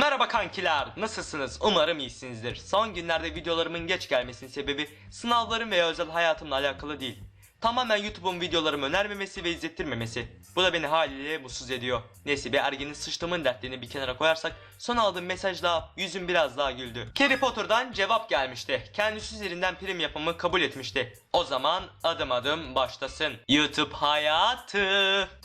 Merhaba kankiler, nasılsınız? Umarım iyisinizdir. Son günlerde videolarımın geç gelmesinin sebebi sınavlarım veya özel hayatımla alakalı değil. Tamamen YouTube'un videolarımı önermemesi ve izlettirmemesi. Bu da beni haliyle mutsuz ediyor. Neyse bir ergenin sıçtığımın dertlerini bir kenara koyarsak son aldığım mesajla yüzüm biraz daha güldü. Harry Potter'dan cevap gelmişti. Kendisi üzerinden prim yapımı kabul etmişti. O zaman adım adım başlasın. YouTube hayatı.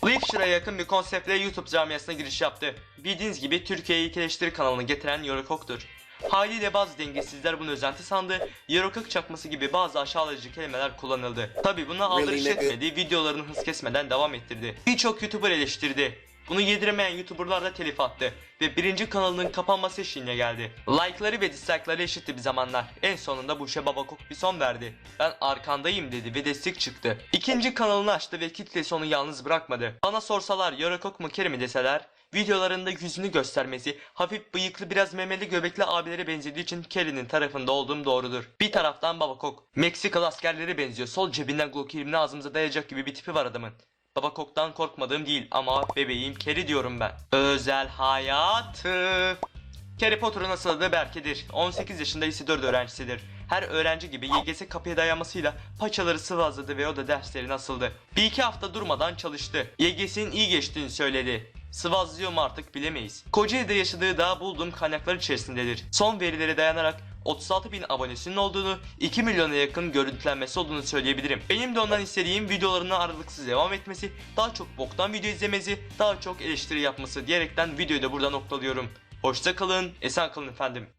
Leafshire'a yakın bir konseptle YouTube camiasına giriş yaptı. Bildiğiniz gibi Türkiye'ye ilk eleştiri kanalını getiren Yorokok'tur. Haliyle bazı dengesizler bunu özenti sandı, Yorokok çakması gibi bazı aşağılayıcı kelimeler kullanıldı. Tabi buna aldırış etmedi, videolarını hız kesmeden devam ettirdi. Birçok YouTuber eleştirdi. Bunu yediremeyen YouTuber'lar da telif attı ve birinci kanalının kapanması eşiğine geldi. Like'ları ve dislike'ları eşitti bir zamanlar. En sonunda bu işe Babakok bir son verdi. Ben arkandayım dedi ve destek çıktı. İkinci kanalını açtı ve kitlesi onu yalnız bırakmadı. Bana sorsalar Yorokok mu Kerem'i deseler Videolarında yüzünü göstermesi, hafif bıyıklı biraz memeli göbekli abilere benzediği için Kelly'nin tarafında olduğum doğrudur. Bir taraftan Babakok, Meksikalı askerlere benziyor. Sol cebinden Glock 20'ni ağzımıza dayayacak gibi bir tipi var adamın. Babakok'tan korkmadığım değil ama bebeğim Kelly diyorum ben. Özel hayatı. Harry Potter'ın asıl adı Berke'dir. 18 yaşında lise 4 öğrencisidir. Her öğrenci gibi YGS kapıya dayanmasıyla paçaları sıvazladı ve o da derslerine asıldı. Bir iki hafta durmadan çalıştı. YGS'nin iyi geçtiğini söyledi. Sıvazlıyor mu artık bilemeyiz. Kocaeli'de yaşadığı daha bulduğum kaynaklar içerisindedir. Son verilere dayanarak 36 bin abonesinin olduğunu, 2 milyona yakın görüntülenmesi olduğunu söyleyebilirim. Benim de ondan istediğim videolarına aralıksız devam etmesi, daha çok boktan video izlemesi, daha çok eleştiri yapması diyerekten videoyu da burada noktalıyorum. Hoşça kalın, esen kalın efendim.